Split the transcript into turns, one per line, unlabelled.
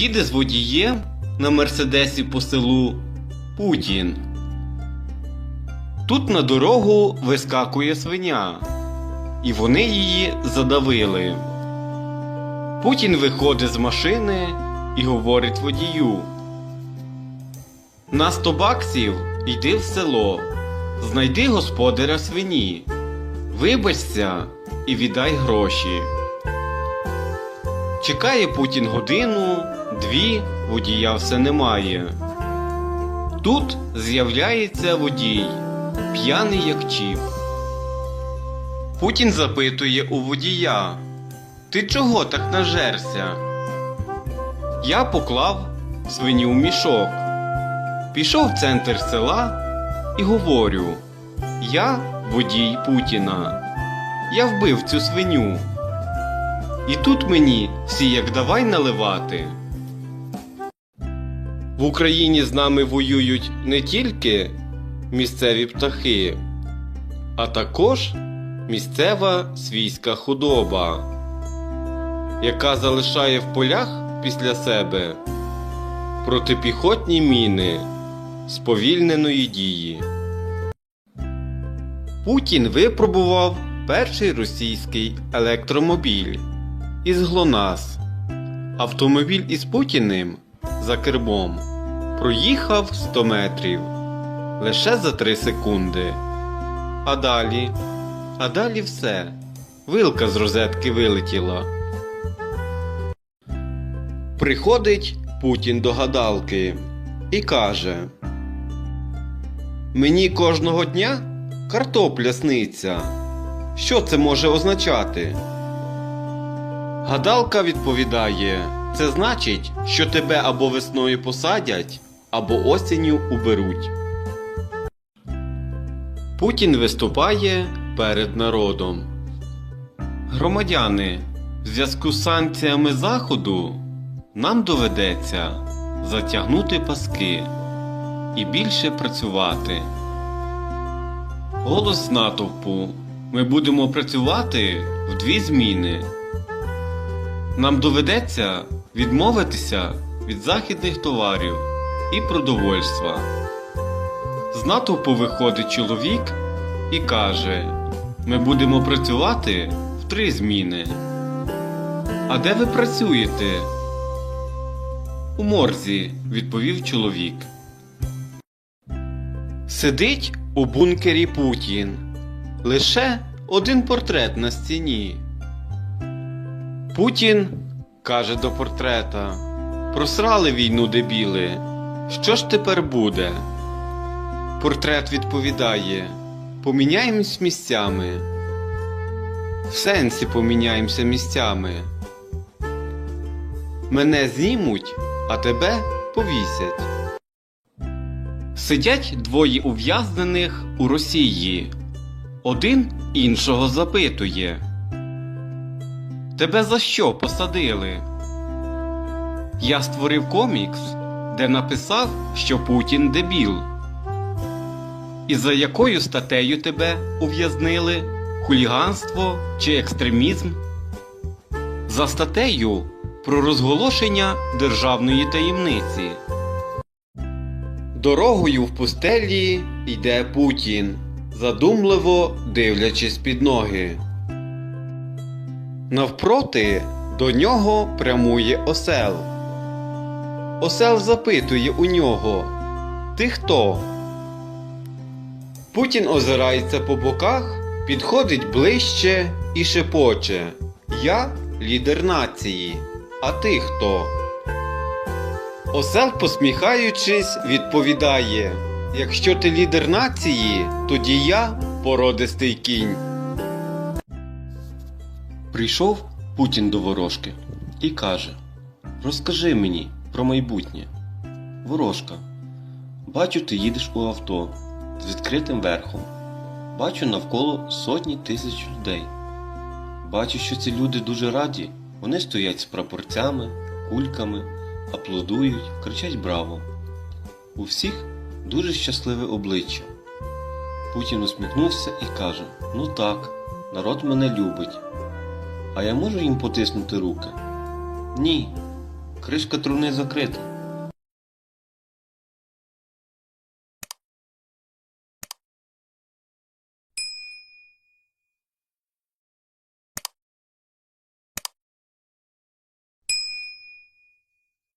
Їде з водієм на мерседесі по селу Путін. Тут на дорогу вискакує свиня, і вони її задавили. Путін виходить з машини і говорить водію. На 100 баксів йди в село, знайди господаря свині, вибачся і віддай гроші. Чекає Путін годину, дві, водія все немає. Тут з'являється водій, п'яний як чіп. Путін запитує у водія: Ти чого так нажерся? Я поклав свиню в мішок. Пішов в центр села і говорю: Я водій Путіна. Я вбив цю свиню. І тут мені всі як давай наливати. В Україні з нами воюють не тільки місцеві птахи, а також місцева свійська худоба, яка залишає в полях після себе протипіхотні міни сповільненої дії. Путін випробував перший російський електромобіль із ГЛОНАС. Автомобіль із Путіним за кермом проїхав 100 метрів лише за 3 секунди. А далі, а далі все. Вилка з розетки вилетіла. Приходить Путін до гадалки і каже: Мені кожного дня картопля сниться. Що це може означати? Гадалка відповідає: це значить, що тебе або весною посадять, або осінню уберуть. Путін виступає перед народом. Громадяни, в зв'язку з санкціями Заходу нам доведеться затягнути паски і більше працювати. Голос натовпу. Ми будемо працювати в дві зміни. Нам доведеться відмовитися від західних товарів і продовольства. З натовпу виходить чоловік і каже: Ми будемо працювати в три зміни. А де ви працюєте? У морзі, відповів чоловік. Сидить у бункері Путін. Лише один портрет на стіні. Путін каже до портрета: Просрали війну, дебіли. Що ж тепер буде? Портрет відповідає: Поміняємось місцями. В сенсі поміняємося місцями. Мене знімуть, а тебе повісять. Сидять двоє ув'язнених у Росії. Один іншого запитує. Тебе за що посадили? Я створив комікс, де написав, що Путін дебіл. І за якою статтею тебе ув'язнили? Хуліганство чи екстремізм? За статтею про розголошення державної таємниці. Дорогою в пустелі йде Путін, задумливо дивлячись під ноги. Навпроти до нього прямує осел. Осел запитує у нього Ти хто? Путін озирається по боках, підходить ближче і шепоче Я лідер нації. А ти хто? Осел, посміхаючись, відповідає Якщо ти лідер нації, тоді я породистий кінь. Прийшов Путін до ворожки і каже: Розкажи мені про майбутнє. Ворожка, бачу, ти їдеш у авто з відкритим верхом. Бачу навколо сотні тисяч людей. Бачу, що ці люди дуже раді. Вони стоять з прапорцями, кульками, аплодують, кричать браво. У всіх дуже щасливе обличчя. Путін усміхнувся і каже: Ну так, народ мене любить. А я можу їм потиснути руки? Ні. Кришка труни закрита.